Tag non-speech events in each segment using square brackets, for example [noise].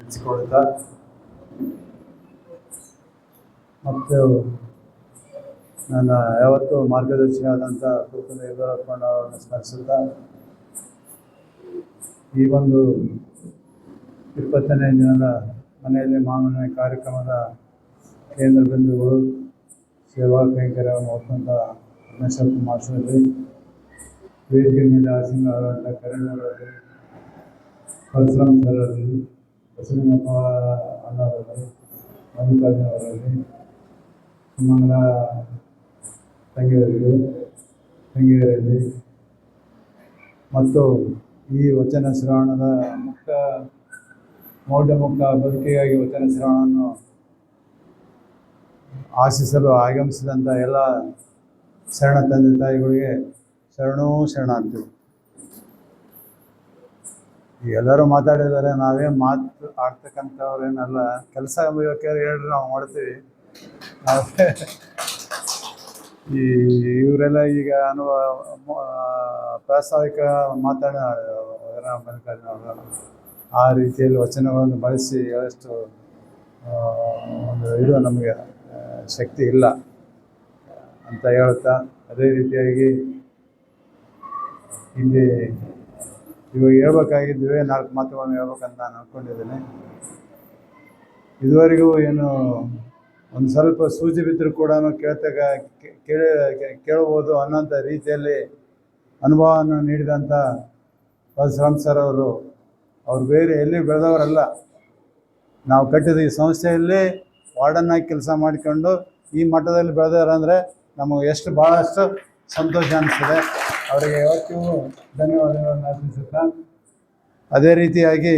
ಹಂಚಿಕೊಳ್ತಾ. ಮತ್ತು ನನ್ನ ಯಾವತ್ತೂ ಮಾರ್ಗದರ್ಶಿಯಾದಂಥ ಕುರುಕುಲ ಯದುರಪ್ಪಣ್ಣ ಅವರನ್ನು ಸ್ಮರಿಸುತ್ತಾ, ಈ ಒಂದು ಇಪ್ಪತ್ತನೇ ದಿನದ ಮನೆಯಲ್ಲಿ ಮಾಮನ ಕಾರ್ಯಕ್ರಮದ ಕೇಂದ್ರ ಬಿಂದುಗಳು ಸೇವಾ ಕೈಂಕರ್ಯವನ್ನು ಪರಮೇಶ್ವರ ಕುಮಾರ್ ಮಾಸ್ಟರಲ್ಲಿ ವೇದಿಕೆ ಮೇಲೆ ಆಸೀನ ಆದಂಥ ಕರಣ್ ಅವರಲ್ಲಿ ಪರಶುರಾಮ್ ಬಸವನಪ್ಪ ಅಣ್ಣವರಲ್ಲಿ ಮಲ್ಲಿಕಾರ್ಜುನ ಅವರಲ್ಲಿ ಸುಮಂಗಲ ತಂಗಿಯರಿಗೆ ತಂಗಿಯರಲ್ಲಿ ಮತ್ತು ಈ ವಚನ ಶ್ರವಣದ ಮುಕ್ತ ಮೌಢ್ಯಮುಕ್ತ ಬದುಕಿಗಾಗಿ ವಚನ ಶ್ರವಣವನ್ನು ಆಶಿಸಲು ಆಗಮಿಸಿದಂಥ ಎಲ್ಲ ಶರಣ ತಂದೆ ತಾಯಿಗಳಿಗೆ ಶರಣೂ ಶರಣ ಈ ಎಲ್ಲರೂ ಮಾತಾಡಿದ್ದಾರೆ ನಾವೇ ಮಾತು ಆಡ್ತಕ್ಕಂಥವ್ರೇನಲ್ಲ ಕೆಲಸ ಬೇಕಾದ್ರೆ ಹೇಳ್ರಿ ನಾವು ಮಾಡ್ತೀವಿ. ಈ ಇವರೆಲ್ಲ ಈಗ ಅನುಭವ ಪ್ರಾಸ್ತಾವಿಕ ಮಾತಾಡ ಆ ರೀತಿಯಲ್ಲಿ ವಚನಗಳನ್ನು ಬಳಸಿ ಹೇಳಷ್ಟು ಒಂದು ಇದು ನಮಗೆ ಶಕ್ತಿ ಇಲ್ಲ ಅಂತ ಹೇಳ್ತಾ, ಅದೇ ರೀತಿಯಾಗಿ ಇಲ್ಲಿ ಇವಾಗ ಹೇಳ್ಬೇಕಾಗಿದ್ವಿ ನಾಲ್ಕು ಮಾತುಗಳನ್ನು ಹೇಳ್ಬೇಕಂತ ನಾನು ಅಂದ್ಕೊಂಡಿದ್ದೀನಿ ಇದುವರೆಗೂ ಏನು ಒಂದು ಸ್ವಲ್ಪ ಸೂಜಿ ಬಿದ್ದರೂ ಕೂಡ ಕೇಳ್ತಾಗ ಕೇಳಿ ಕೇಳ್ಬೋದು ಅನ್ನೋಂಥ ರೀತಿಯಲ್ಲಿ ಅನುಭವವನ್ನು ನೀಡಿದಂಥ ಪರಶುರಾಮ್ ಸರ್ ಅವರು. ಅವ್ರು ಬೇರೆ ಎಲ್ಲಿ ಬೆಳೆದವರಲ್ಲ. ನಾವು ಕಟ್ಟಿದ ಈ ಸಂಸ್ಥೆಯಲ್ಲಿ ವಾರ್ಡನ್ನಾಗಿ ಕೆಲಸ ಮಾಡಿಕೊಂಡು ಈ ಮಟ್ಟದಲ್ಲಿ ಬೆಳೆದವರಂದರೆ ನಮಗೆ ಎಷ್ಟು ಭಾಳಷ್ಟು ಸಂತೋಷ ಅನಿಸ್ತದೆ. ಅವರಿಗೆ ಯಾವತ್ತಿಗೂ ಧನ್ಯವಾದಗಳನ್ನು ಅರ್ಪಿಸುತ್ತಾ ಅದೇ ರೀತಿಯಾಗಿ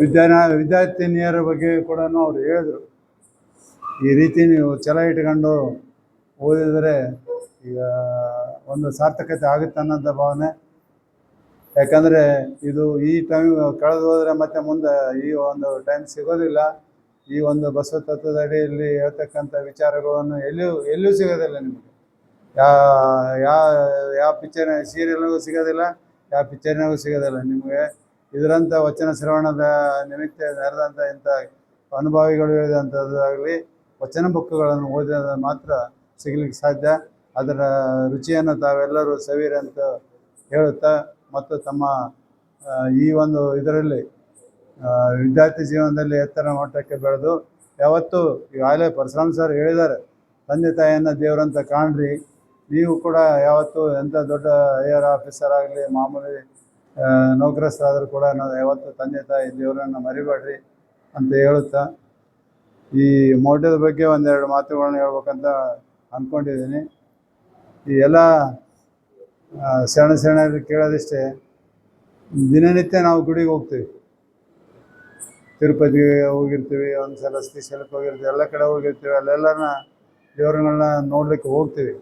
ವಿದ್ಯಾನ ವಿದ್ಯಾರ್ಥಿನಿಯರ ಬಗ್ಗೆ ಕೂಡ ಅವರು ಹೇಳಿದರು. ಈ ರೀತಿ ನೀವು ಛಲ ಇಟ್ಕೊಂಡು ಓದಿದರೆ ಈಗ ಒಂದು ಸಾರ್ಥಕತೆ ಆಗುತ್ತೆ ಅನ್ನೋಂಥ ಭಾವನೆ. ಯಾಕಂದರೆ ಇದು ಈ ಟೈಮ್ ಕಳೆದು ಹೋದರೆ ಮತ್ತೆ ಮುಂದೆ ಈ ಒಂದು ಟೈಮ್ ಸಿಗೋದಿಲ್ಲ. ಈ ಒಂದು ಬಸವ ತತ್ವದ ಅಡಿಯಲ್ಲಿ ಹೇಳ್ತಕ್ಕಂಥ ವಿಚಾರಗಳನ್ನು ಎಲ್ಲೂ ಎಲ್ಲೂ ಸಿಗೋದಿಲ್ಲ ನಿಮಗೆ. ಯಾ ಯಾವ ಯಾವ ಪಿಕ್ಚರ್ ಸೀರಿಯಲ್ನಾಗೂ ಸಿಗೋದಿಲ್ಲ ಯಾವ ಪಿಕ್ಚರ್ನಾಗೂ ಸಿಗೋದಿಲ್ಲ. ನಿಮಗೆ ಇದರಂಥ ವಚನ ಶ್ರವಣದ ನಿಮಿತ್ತ ನಡೆದಂಥ ಇಂಥ ಅನುಭವಿಗಳು ಹೇಳಿದಂಥದ್ದಾಗಲಿ ವಚನ ಬುಕ್ಗಳನ್ನು ಓದಿದ ಮಾತ್ರ ಸಿಗಲಿಕ್ಕೆ ಸಾಧ್ಯ. ಅದರ ರುಚಿಯನ್ನು ತಾವೆಲ್ಲರೂ ಸವಿರಂತ ಹೇಳುತ್ತಾ ಮತ್ತು ತಮ್ಮ ಈ ಒಂದು ಇದರಲ್ಲಿ ವಿದ್ಯಾರ್ಥಿ ಜೀವನದಲ್ಲಿ ಎತ್ತರ ಮಟ್ಟಕ್ಕೆ ಬೆಳೆದು ಯಾವತ್ತೂ ಈಗಾಗಲೇ ಪರಶುರಾಮ್ ಸರ್ ಹೇಳಿದ್ದಾರೆ, ತಂದೆ ತಾಯಿಯನ್ನು ದೇವರಂತ ಕಾಣ್ರಿ. ನೀವು ಕೂಡ ಯಾವತ್ತೂ ಎಂಥ ದೊಡ್ಡ ಐ ಆರ್ ಆಫೀಸರ್ ಆಗಲಿ, ಮಾಮೂಲಿ ನೌಕರಸ್ಥರಾದರೂ ಕೂಡ ನಾವು ಯಾವತ್ತೂ ತಂದೆ ತಾಯಿ ದೇವರನ್ನು ಮರಿಬೇಡ್ರಿ ಅಂತ ಹೇಳುತ್ತಾ, ಈ ಮೌಢ್ಯದ ಬಗ್ಗೆ ಒಂದೆರಡು ಮಾತುಗಳನ್ನ ಹೇಳ್ಬೇಕಂತ ಅಂದ್ಕೊಂಡಿದ್ದೀನಿ ಈ ಎಲ್ಲ ಸೆಣ ಶರಣ ಶರಣರು ಕೇಳೋದಿಷ್ಟೇ, ದಿನನಿತ್ಯ ನಾವು ಗುಡಿಗೆ ಹೋಗ್ತೀವಿ. ತಿರುಪತಿಗೆ ಹೋಗಿರ್ತೀವಿ ಒಂದು ಸಲ ಶ್ರೀಶೈಲಕ್ಕೆ ಹೋಗಿರ್ತೀವಿ, ಎಲ್ಲ ಕಡೆ ಹೋಗಿರ್ತೀವಿ, ಅಲ್ಲೆಲ್ಲನ ದೇವ್ರಗಳನ್ನ ನೋಡ್ಲಿಕ್ಕೆ ಹೋಗ್ತೀವಿ.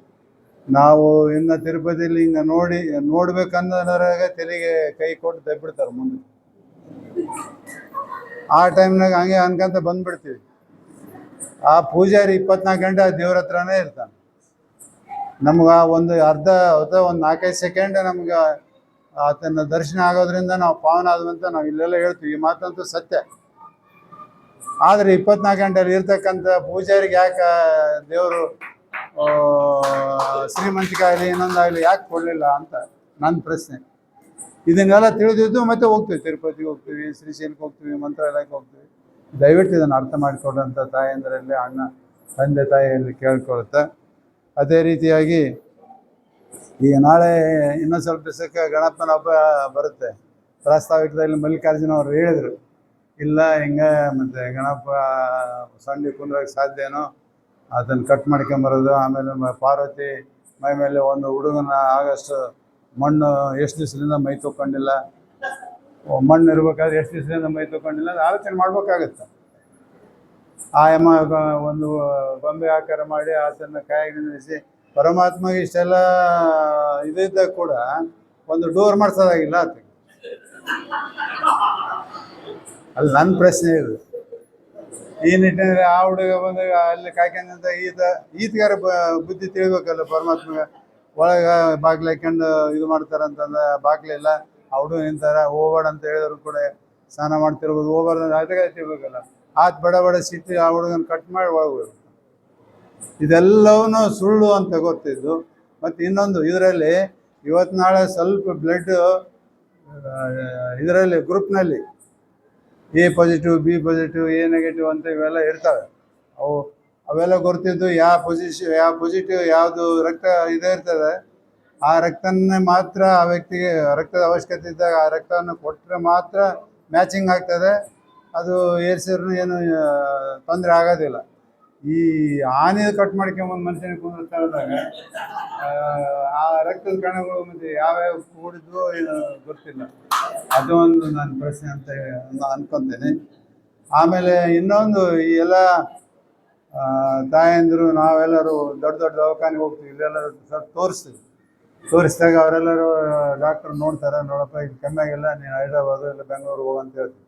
ನಾವು ಇನ್ನು ತಿರುಪತಿಲಿ ಹಿಂಗೆ ನೋಡಿ ನೋಡ್ಬೇಕನ್ನೋರಾಗ ತೆಲಿಗೆ ಕೈ ಕೊಟ್ಟು ದಬ್ಬಿಡ್ತಾರೆ ಮುಂದೆ. ಆ ಟೈಮ್ನಾಗ ಹಂಗೆ ಅನ್ಕಂತ ಬಂದ್ಬಿಡ್ತೀವಿ. ಆ ಪೂಜಾರಿ ಇಪ್ಪತ್ನಾಲ್ಕು ಗಂಟೆ ಆ ದೇವ್ರ ಹತ್ರನೇ ಇರ್ತಾನೆ. ನಮ್ಗೆ ಒಂದು ಅರ್ಧ ಅಥವಾ ಒಂದು ನಾಲ್ಕೈದು ಸೆಕೆಂಡ್ ನಮ್ಗೆ ಆತನ ದರ್ಶನ ಆಗೋದ್ರಿಂದ ನಾವು ಪಾವನ ಆದ್ವಂತ ನಾವು ಇಲ್ಲೆಲ್ಲ ಹೇಳ್ತೀವಿ. ಈ ಮಾತಂತೂ ಸತ್ಯ. ಆದರೆ ಇಪ್ಪತ್ನಾಲ್ಕು ಗಂಟೆಯಲ್ಲಿ ಇರ್ತಕ್ಕಂಥ ಪೂಜಾರಿಗೆ ಯಾಕೆ ದೇವರು ಶ್ರೀಮಂತಿಕಾಗಲಿ ಇನ್ನೊಂದಾಗಲಿ ಯಾಕೆ ಕೊಡಲಿಲ್ಲ ಅಂತ ನನ್ನ ಪ್ರಶ್ನೆ. ಇದನ್ನೆಲ್ಲ ತಿಳಿದಿದ್ದು ಮತ್ತೆ ಹೋಗ್ತೀವಿ, ತಿರುಪತಿಗೆ ಹೋಗ್ತೀವಿ, ಶ್ರೀಶೈಲಕ್ಕೆ ಹೋಗ್ತೀವಿ, ಮಂತ್ರಾಲಯಕ್ಕೆ ಹೋಗ್ತೀವಿ. ದಯವಿಟ್ಟು ಇದನ್ನು ಅರ್ಥ ಮಾಡಿಕೊಡೋಂಥ ತಾಯಂದರಲ್ಲಿ ಅಣ್ಣ, ತಂದೆ, ತಾಯಿಯಲ್ಲಿ ಕೇಳ್ಕೊಳುತ್ತೆ ಅದೇ ರೀತಿಯಾಗಿ ಈಗ ನಾಳೆ ಇನ್ನೊಂದು ಸ್ವಲ್ಪ ದಿವಸಕ್ಕೆ ಗಣಪನ ಹಬ್ಬ ಬರುತ್ತೆ. ಪ್ರಾಸ್ತಾವಿಕದಲ್ಲಿ ಮಲ್ಲಿಕಾರ್ಜುನ ಅವರು ಹೇಳಿದರು. ಇಲ್ಲ, ಹಿಂಗೆ ಮತ್ತು ಗಣಪ ಸಂಡಿ ಕುಂದ್ರಕ್ಕೆ ಸಾಧ್ಯನೋ? ಅದನ್ನು ಕಟ್ ಮಾಡ್ಕೊಂಬರೋದು, ಆಮೇಲೆ ಪಾರ್ವತಿ ಮೈ ಮೇಲೆ ಒಂದು ಹುಡುಗನ ಆಗಸ್ಟ್ ಮಣ್ಣು ಎಷ್ಟು ದಿವಸದಿಂದ ಮೈ ತೊಕೊಂಡಿಲ್ಲ ಮಣ್ಣು ಇರ್ಬೇಕಾದ್ರೆ ಎಷ್ಟು ದಿವಸದಿಂದ ಮೈ ತೊಕೊಂಡಿಲ್ಲ ಅದು ಆಲೋಚನೆ ಮಾಡ್ಬೇಕಾಗತ್ತೆ. ಆ ಯಮ ಒಂದು ಗೊಂಬೆ ಆಕಾರ ಮಾಡಿ ಆತನ ಕಾಯಿ ನಿಲ್ಲಿಸಿ, ಪರಮಾತ್ಮಗೆ ಇಷ್ಟೆಲ್ಲ ಇದ್ದಾಗ ಕೂಡ ಒಂದು ಡೋರ್ ಮಾಡ್ಸೋದಾಗಿಲ್ಲ ಆತಗೆ ಅಲ್ಲಿ ನನ್ನ ಪ್ರಶ್ನೆ ಇದು. ಈ ನಿಟ್ಟಿನಲ್ಲಿ ಆ ಹುಡುಗ ಬಂದಾಗ ಅಲ್ಲಿ ಕಾಯ್ಕೊಂಡಂತ ಈತ, ಈತಗಾರ ಬುದ್ಧಿ ತಿಳಿಬೇಕಲ್ಲ ಪರಮಾತ್ಮಗ. ಒಳಗೆ ಬಾಗಿಲು ಹಾಕೊಂಡು ಇದು ಮಾಡ್ತಾರೆ ಅಂತಂದ್ರೆ ಬಾಗಿಲಿಲ್ಲ ಆ ಹುಡುಗ ನಿಂತಾರ, ಹೋಗ್ಬೇಡ ಅಂತ ಹೇಳಿದ್ರು ಕೂಡ ಸ್ನಾನ ಮಾಡ್ತಿರ್ಬೋದು, ಹೋಗ್ಬಾರ್ದು ಅದಕ್ಕೆ ತಿಳ್ಬೇಕಲ್ಲ. ಆತ್ ಬಡ ಬಡ ಸಿಟ್ಟು ಆ ಹುಡುಗನ ಕಟ್ ಮಾಡಿ ಒಳಗೆ ಇದೆಲ್ಲವೂ ಸುಳ್ಳು ಅಂತ ಗೊತ್ತಿದ್ದು. ಮತ್ತು ಇನ್ನೊಂದು, ಇದರಲ್ಲಿ ಇವತ್ತು ನಾಳೆ ಸ್ವಲ್ಪ ಬ್ಲಡ್ ಇದರಲ್ಲಿ ಗ್ರೂಪ್ನಲ್ಲಿ A positive B positive A negative ಅಂತ ಇವೆಲ್ಲ ಇರ್ತವೆ. ಅವು ಅವೆಲ್ಲ ಗೊತ್ತಿದ್ದು ಯಾವ ಪೊಸಿಷನ್ ಯಾವ ಪಾಸಿಟಿವ್ ಯಾವುದು ರಕ್ತ ಇದೇ ಇರ್ತದೆ. ಆ ರಕ್ತನೇ ಮಾತ್ರ ಆ ವ್ಯಕ್ತಿಗೆ ರಕ್ತದ ಅವಶ್ಯಕತೆ ಇದ್ದಾಗ ಆ ರಕ್ತವನ್ನು ಕೊಟ್ಟರೆ ಮಾತ್ರ ಮ್ಯಾಚಿಂಗ್ ಆಗ್ತದೆ. ಅದು ಏರ್ಸಿದ್ರು ಏನು ತೊಂದರೆ ಆಗೋದಿಲ್ಲ. ಈ ಆನೆ ಕಟ್ ಮಾಡ್ಕೊಂಬಂದು ಮನುಷ್ಯನಿಗೆ ತರದಾಗ ಆ ರಕ್ತದ ಕಣಗಳು ಮತ್ತೆ ಯಾವ್ಯಾವ ಕೂಡಿದ್ವು ಏನು ಗೊತ್ತಿಲ್ಲ. ಅದು ಒಂದು ನನ್ನ ಪ್ರಶ್ನೆ ಅಂತ ಅನ್ಕೊಂತೇನೆ. ಆಮೇಲೆ ಇನ್ನೊಂದು, ಈ ಎಲ್ಲ ತಾಯಂದಿರು ನಾವೆಲ್ಲರೂ ದೊಡ್ಡ ದೊಡ್ಡ ದವಾಖಾನೆಗೆ ಹೋಗ್ತೀವಿ, ಇಲ್ಲೆಲ್ಲರೂ ಸ್ವಲ್ಪ ತೋರಿಸ್ತೀವಿ ತೋರಿಸಿದಾಗ ಅವರೆಲ್ಲರೂ ಡಾಕ್ಟರ್ ನೋಡ್ತಾರೆ, ನೋಡಪ್ಪ, ಇದು ಕಮ್ಮಿ ಆಗಿಲ್ಲ ನೀನು ಹೈದ್ರಾಬಾದು ಇಲ್ಲ ಬೆಂಗಳೂರು ಹೋಗಂತ ಹೇಳ್ತೀವಿ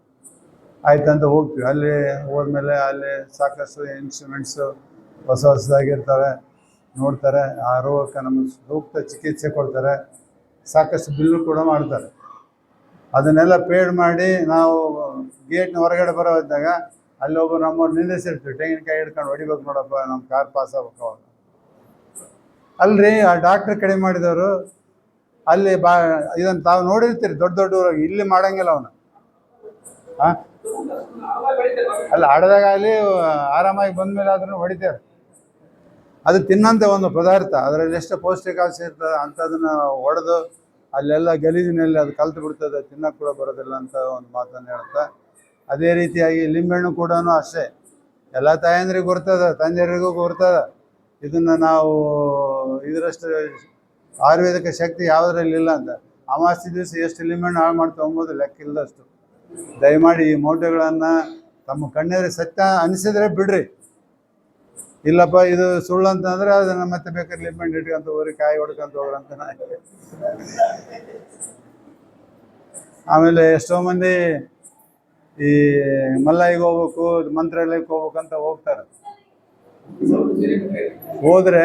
ಆಯ್ತಂತ ಹೋಗ್ತೀವಿ. ಅಲ್ಲಿ ಹೋದ್ಮೇಲೆ ಅಲ್ಲಿ ಸಾಕಷ್ಟು ಇನ್ಸ್ಟ್ರೂಮೆಂಟ್ಸು ಹೊಸ ಹೊಸದಾಗಿರ್ತವೆ. ನೋಡ್ತಾರೆ. ಆ ರೋಗಕ್ಕೆ ನಮಗೆ ಸೂಕ್ತ ಚಿಕಿತ್ಸೆ ಕೊಡ್ತಾರೆ. ಸಾಕಷ್ಟು ಬಿಲ್ಲು ಕೂಡ ಮಾಡ್ತಾರೆ. ಅದನ್ನೆಲ್ಲ ಪೇಡ್ ಮಾಡಿ ನಾವು ಗೇಟ್ನ ಹೊರಗಡೆ ಬರೋ ಇದ್ದಾಗ ಅಲ್ಲಿ ಒಬ್ಬ ನಮ್ಮವ್ರು ನಿಂದಿಸಿರ್ತೀವಿ ತೆಂಗಿನಕಾಯಿ ಹಿಡ್ಕೊಂಡು ಹೊಡಿಬೇಕು ನೋಡಪ್ಪ ನಮ್ಮ ಕಾರ್ ಪಾಸ್ ಆಗ್ಬೇಕು ಅವಾಗ. ಅಲ್ರಿ, ಆ ಡಾಕ್ಟ್ರ್ ಕಡಿಮೆ ಮಾಡಿದವರು ಅಲ್ಲಿ ಬಾ ಇದನ್ನು ತಾವು ನೋಡಿರ್ತೀರಿ, ದೊಡ್ಡ ದೊಡ್ಡ ಊರಾಗ. ಇಲ್ಲಿ ಮಾಡಂಗಿಲ್ಲ ಅವನು. ಹಾಂ ಅಲ್ಲ ಹಡದಾಗಲಿ ಆರಾಮಾಗಿ ಬಂದ್ಮೇಲೆ ಆದ್ರೂ ಹೊಡಿತಾರೆ. ಅದು ತಿನ್ನಂತ ಒಂದು ಪದಾರ್ಥ. ಅದರಲ್ಲಿ ಎಷ್ಟು ಪೌಷ್ಟಿಕಾಂಶ ಇರ್ತದೆ, ಅಂಥದನ್ನ ಹೊಡೆದು ಅಲ್ಲೆಲ್ಲ ಗಲೀಜಿನಲ್ಲಿ ಅದು ಕಲ್ತು ಬಿಡ್ತದೆ ತಿನ್ನಕ್ಕೆ ಕೂಡ ಬರೋದಿಲ್ಲ ಅಂತ ಒಂದು ಮಾತನ್ನು ಹೇಳ್ತಾ ಅದೇ ರೀತಿಯಾಗಿ ಲಿಂಬೆಹಣ್ಣು ಕೂಡ ಅಷ್ಟೇ. ಎಲ್ಲ ತಾಯಂದ್ರಿಗೂ ಗೊರ್ತದ ತಂದೆಯರಿಗೂ ಗೊರ್ತದ ಇದನ್ನು ನಾವು ಇದರಷ್ಟು ಆಯುರ್ವೇದಿಕ ಶಕ್ತಿ ಯಾವುದರಲ್ಲಿ ಇಲ್ಲ ಅಂತ. ಅಮಾಸ್ತಿ ದಿವಸ ಎಷ್ಟು ಲಿಂಬೆಹಣ್ಣು ಹಾಳು ಮಾಡ್ತಾ ಅಂಬೋದು ಲೆಕ್ಕ ಇಲ್ಲದಷ್ಟು ದಯಮಾಡಿ ಈ ಮೌಢ್ಯಗಳನ್ನು ತಮ್ಮ ಕಣ್ಣೆದ್ರೆ ಸತ್ಯ ಅನಿಸಿದ್ರೆ ಬಿಡ್ರಿ. ಇಲ್ಲಪ್ಪ, ಇದು ಸುಳ್ಳು ಅಂತಂದ್ರೆ ಅದನ್ನ ಮತ್ತೆ ಬೇಕಾದ್ರೆ ಲಿಂಬೆಹಣ್ಣು ಇಟ್ಕೊಂತ ಹೋಗ್ರಿ, ಕಾಯಿ ಹೊಡ್ಕೊಂತ ಹೋಗ್ರಿ ಅಂತ ಆಮೇಲೆ ಎಷ್ಟೋ ಮಂದಿ ಈ ಮಲ್ಲಾಯಿಗೆ ಹೋಗ್ಬೇಕು, ಮಂತ್ರಾಲಯಕ್ಕೆ ಹೋಗ್ಬೇಕಂತ ಹೋಗ್ತಾರೆ. ಹೋದ್ರೆ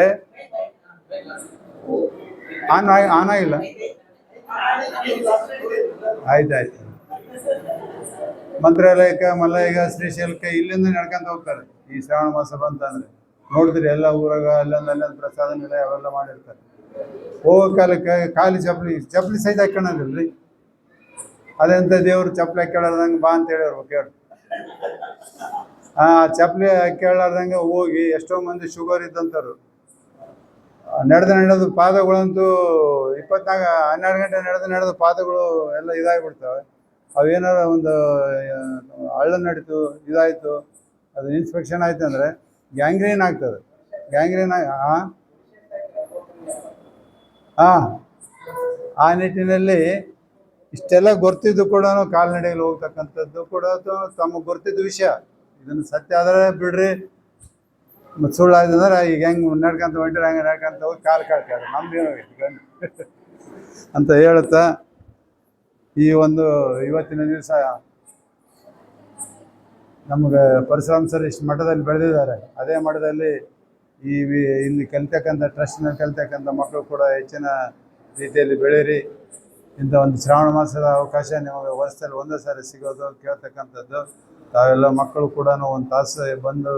ಆನ್ ಆನ್ ಆಗಿಲ್ಲ. ಆಯ್ತಾಯ್ತು ಮಂತ್ರಾಲಯಕ್ಕೆ ಮಲ್ಲಯ್ಯಗೆ ಶ್ರೀಶೈಲಕ್ಕೆ ಇಲ್ಲಿಂದ ನಡ್ಕೊಂತ ಹೋಗ್ತಾರೆ. ಈ ಶ್ರಾವಣ ಮಾಸ ಬಂತಂದ್ರೆ ನೋಡಿದ್ರಿ ಎಲ್ಲ ಊರಾಗ ಅಲ್ಲೊಂದು ಅಲ್ಲೊಂದು ಪ್ರಸಾದ ನಿಲಯ ಅವೆಲ್ಲ ಮಾಡಿರ್ತಾರೆ. ಹೋಗೋ ಕಾಲಕ್ಕೆ ಖಾಲಿ ಚಪ್ಪಲಿ ಚಪ್ಪಲಿ ಸಹಿತ ಹಾಕ್ಕೊಳ್ಳೋದಿಲ್ರಿ? ಅದೆಂತ ದೇವ್ರು ಚಪ್ಪಲಿ ಹಾಕ್ಕೊಳ್ಳಾರ್ದಂಗೆ ಬಾ ಅಂತ ಹೇಳಿರ್ಬೇಕು ಕೇಳ. ಆ ಚಪ್ಪಲಿ ಹಾಕ್ಕೊಳ್ಳಾರ್ದಂಗೆ ಹೋಗಿ ಎಷ್ಟೋ ಮಂದಿ ಶುಗರ್ ಇದ್ದಂಥವ್ರು ನಡೆದು ನಡೆದು ಪಾದಗಳಂತೂ ಇಪ್ಪತ್ನಾಲ್ಕು, ಹನ್ನೆರಡು ಗಂಟೆ ನಡೆದು ನಡೆದು ಪಾದಗಳು ಎಲ್ಲ ಇದಾಗಿಬಿಡ್ತವೆ. ಅವೇನಾರ ಒಂದು ಹಳ್ಳ ನಡೀತು, ಇದಾಯಿತು, ಅದು ಇನ್ಸ್ಪೆಕ್ಷನ್ ಆಯ್ತು ಅಂದರೆ ಗ್ಯಾಂಗ್ರೀನ್ ಆಗ್ತದೆ. ಗ್ಯಾಂಗ್ರೀನ್ ಹಾಂ ಹಾಂ ಆ ನಿಟ್ಟಿನಲ್ಲಿ ಇಷ್ಟೆಲ್ಲ ಗೊತ್ತಿದ್ದು ಕೂಡ ಕಾಲ್ನಡೆಯಲ್ಲಿ ಹೋಗ್ತಕ್ಕಂಥದ್ದು ಕೂಡ ತಮಗೆ ಗೊತ್ತಿದ್ದ ವಿಷಯ. ಇದನ್ನು ಸತ್ಯ ಆದರೆ ಬಿಡ್ರಿ. ಮತ್ತು ಸುಳ್ಳು ಆಯ್ತು ಅಂದ್ರೆ ಈಗ ಹೆಂಗೆ ನಡ್ಕೊಂತ ಹೊಂಟಿರ ಹಂಗೆ ನಡ್ಕೊಂತ ಹೋಗಿ ಕಾಲು ಕಾಡ್ತಾರೆ ನಮ್ದು ಏನೋ [laughs] ಅಂತ ಹೇಳುತ್ತಾ ಈ ಒಂದು ಇವತ್ತಿನ ದಿವಸ ನಮಗೆ ಪರಶುರಾಮ್ ಇಷ್ಟು ಮಠದಲ್ಲಿ ಬೆಳೆದಿದ್ದಾರೆ. ಅದೇ ಮಠದಲ್ಲಿ ಈ ಇಲ್ಲಿ ಕಲಿತಕ್ಕಂಥ ಟ್ರಸ್ಟ್ನಲ್ಲಿ ಕಲಿತಕ್ಕಂಥ ಮಕ್ಕಳು ಕೂಡ ಹೆಚ್ಚಿನ ರೀತಿಯಲ್ಲಿ ಬೆಳೀರಿ ಇಂಥ ಒಂದು ಶ್ರಾವಣ ಮಾಸದ ಅವಕಾಶ ನಿಮಗೆ ವರ್ಷದಲ್ಲಿ ಒಂದೇ ಸಾರಿ ಸಿಗೋದು ಕೇಳ್ತಕ್ಕಂಥದ್ದು. ತಾವೆಲ್ಲ ಮಕ್ಕಳು ಕೂಡ ಒಂದು ತಾಸು ಬಂದು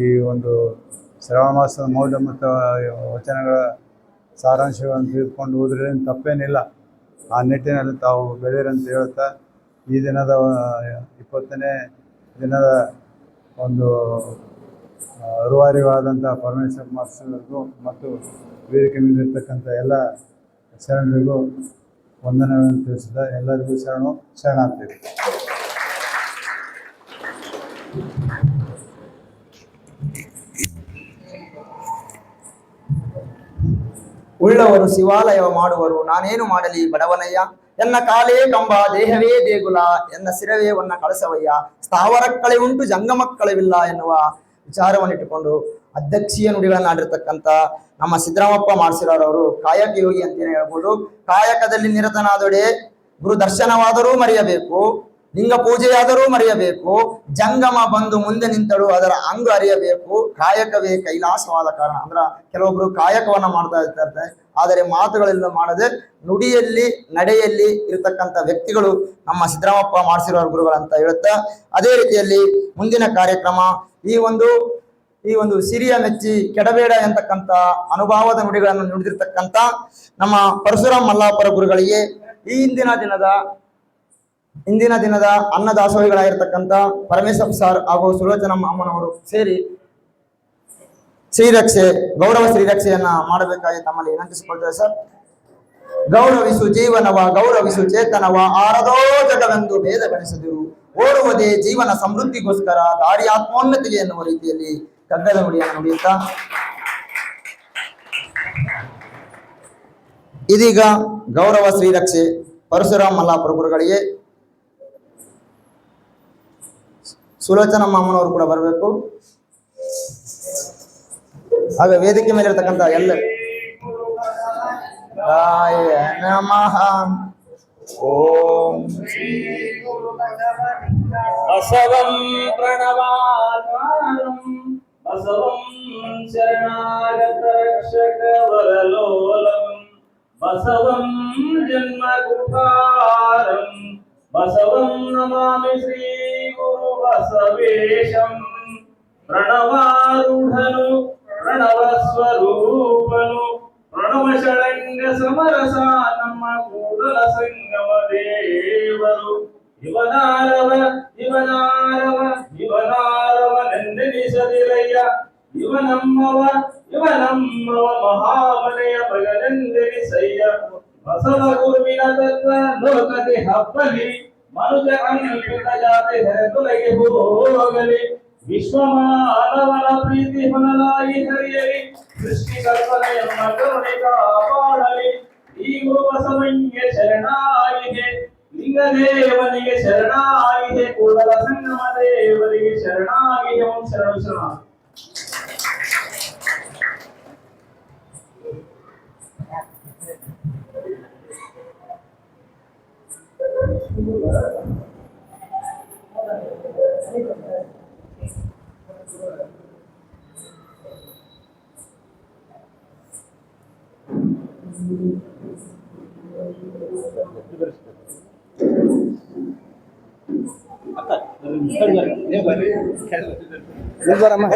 ಈ ಒಂದು ಶ್ರಾವಣ ಮಾಸದ ಮೌಲ್ಯ ಮತ್ತು ವಚನಗಳ ಸಾರಾಂಶಗಳನ್ನು ತಿಳಿದುಕೊಂಡು ಹೋದ್ರೆ ತಪ್ಪೇನಿಲ್ಲ. ಆ ನಿಟ್ಟಿನಲ್ಲಿ ತಾವು ಬೆಳೆಯರಂತ ಹೇಳ್ತಾ, ಈ ದಿನದ ಇಪ್ಪತ್ತನೇ ದಿನದ ಒಂದು ರೂವಾರಿವಾದಂಥ ಪರಮೇಶ್ವರ ಮಾಸ್ಟರ್ಗೂ ಮತ್ತು ವೇದಿಕೆ ಮೇಲಿರ್ತಕ್ಕಂಥ ಎಲ್ಲ ಶರಣರಿಗೂ ವಂದನೆಗಳನ್ನು ತಿಳಿಸಿದ ಎಲ್ಲರಿಗೂ ಶರಣು, ಶರಣಾಗ್ತೀವಿ. ಉಳ್ಳವರು ಶಿವಾಲಯ ಮಾಡುವರು. ನಾನೇನು ಮಾಡಲಿ ಬಡವನಯ್ಯ? ಎನ್ನ ಕಾಲೇ ಕಂಬ, ದೇಹವೇ ದೇಗುಲ, ಎನ್ನ ಸಿರವೇ ಒನ್ನ ಕಳಸವಯ್ಯ. ಸ್ಥಾವರಕ್ಕಳೆ ಉಂಟು, ಜಂಗಮಕ್ಕಳವಿಲ್ಲ ಎನ್ನುವ ವಿಚಾರವನ್ನಿಟ್ಟುಕೊಂಡು ಅಧ್ಯಕ್ಷೀಯ ನುಡಿಗಳನ್ನ ಆಡಿರ್ತಕ್ಕಂಥ ನಮ್ಮ ಸಿದ್ದರಾಮಪ್ಪ ಮಾಡಿಸಿರೋರವರು ಕಾಯಕ ಯೋಗಿ ಅಂತೇನೆ ಹೇಳ್ಬೋದು. ಕಾಯಕದಲ್ಲಿ ನಿರತನಾದೊಡೆ ಗುರು ದರ್ಶನವಾದರೂ ಮರೆಯಬೇಕು. ಲಿಂಗ ಪೂಜೆಯಾದರೂ ಮರೆಯಬೇಕು, ಜಂಗಮ ಬಂದು ಮುಂದೆ ನಿಂತಳು, ಅದರ ಅಂಗ ಅರಿಯಬೇಕು, ಕಾಯಕವೇ ಕೈಲಾಸವಾದ ಕಾರಣ. ಅಂದ್ರ ಕೆಲವೊಬ್ರು ಕಾಯಕವನ್ನ ಮಾಡ್ತಾ ಇರ್ತಾರೆ. ಆದರೆ ಮಾತುಗಳಿಂದ ಮಾಡದೆ ನುಡಿಯಲ್ಲಿ, ನಡೆಯಲ್ಲಿ ಇರತಕ್ಕಂಥ ವ್ಯಕ್ತಿಗಳು ನಮ್ಮ ಸಿದ್ದರಾಮಪ್ಪ ಗುರುಗಳು ಅಂತ ಹೇಳುತ್ತಾ, ಅದೇ ರೀತಿಯಲ್ಲಿ ಮುಂದಿನ ಕಾರ್ಯಕ್ರಮ, ಈ ಒಂದು ಈ ಒಂದು ಸಿರಿಯ ಮೆಚ್ಚಿ ಕೆಡಬೇಡ ಎಂತಕ್ಕಂಥ ಅನುಭವದ ನುಡಿಗಳನ್ನು ನುಡಿದಿರ್ತಕ್ಕಂತ ನಮ್ಮ ಪರಶುರಾಮ್ ಮಲ್ಲಾಪುರ ಗುರುಗಳಿಗೆ ಈ ಹಿಂದಿನ ದಿನದ ಇಂದಿನ ದಿನದ ಅನ್ನದಾಸೋಹಿಗಳಾಗಿರ್ತಕ್ಕಂಥ ಪರಮೇಶ್ವರ ಸರ್ ಹಾಗೂ ಸುಲೋಚನ ಅಮ್ಮನವರು ಸೇರಿ ಶ್ರೀರಕ್ಷೆ, ಗೌರವ ಶ್ರೀರಕ್ಷೆಯನ್ನ ಮಾಡಬೇಕಾಗಿ ತಮ್ಮಲ್ಲಿ ವಿನಂತಿಸಿಕೊಳ್ತೇವೆ ಸರ್. ಗೌರವಿಸು ಜೀವನವ, ಗೌರವಿಸು ಚೇತನವ, ಆರದೋ ಜಗವೆಂದು ಭೇದಗಣಿಸದಿರು ಓಡುವುದೇ ಜೀವನ ಸಮೃದ್ಧಿಗೋಸ್ಕರ, ದಾರಿ ಆತ್ಮೋನ್ನತಿಗೆ ಎನ್ನುವ ರೀತಿಯಲ್ಲಿ ಕಗ್ಗದ ನುಡಿಯನ್ನು ನುಡಿಯುತ್ತಾ. ಇದೀಗ ಗೌರವ ಶ್ರೀರಕ್ಷೆ, ಪರಶುರಾಮ್ ಮಲ್ಲಾಪುರ ಗುರುಗಳಿಗೆ ಸುಲೋಚನ ಮಾಮನವರು ಕೂಡ ಬರಬೇಕು ಆಗ ವೇದಿಕೆ ಮೇಲೆ ಇರತಕ್ಕಂತ ಎಲ್ಲ ರಾಯ ನಮಃ ಓಂ ಬಸವಂ ಪ್ರಣವಾಕಾರಂ ಬಸವಂ ಶರಣಾಗತ ರಕ್ಷಕ ವರಲೋಲಂ ಬಸವಂ ಜನ್ಮಗುಹಾರಂ ಬಸವಂ ನಮಾಮಿ ಶ್ರೀ ಗುರು ಬಸವೇಶಂ ಪ್ರಣವಾರೂಢನು ಪ್ರಣವ ಸ್ವರೂಪನು ಪ್ರಣವ ಷಡಂಗ ಸಮರಸ ನಮ್ಮ ಕೂಡಲ ಸಂಗಮ ದೇವರು ಇವನಾರವ ಇವನಾರವ ಇವನಾರವನೆಂದೆನಿಸದಿರಯ್ಯ ಇವನಮ್ಮವ ಇವನಮ್ಮವ ಮಹಾಮನೆಯ ಮಗನೆಂದೆನಿಸಯ್ಯ ಬಸವ ಗುರುವಿನ ತತ್ವ ಲೋಕತೆ ಹಬ್ಬಲಿ ಮನುಜ ಕಲ್ಪಿತ ಜಾತಿ ಹೆರೆತೊಲಗೆ ಹೋಗಲಿ ವಿಶ್ವಮಾನವನ ಪ್ರೀತಿ ಹೊನಲಾಗಿ ಹರಿಯಲಿ ಸೃಷ್ಟಿ ಕಲ್ಪನೆಯನ್ನ ಕರುಣೆ ಕಾಪಾಡಲಿ ಈ ಗುರು ಬಸವನಿಗೆ ಶರಣಾಗಿದೆ ಲಿಂಗದೇವನಿಗೆ ಶರಣಾಗಿದೆ ಕೂಡಲ ಸಂಗಮ ದೇವರಿಗೆ ಶರಣಾಗಿದೆ ಓಂ ಶರಣ ಶರಣ ಸೂಪರ್ ಅಮ್ಮ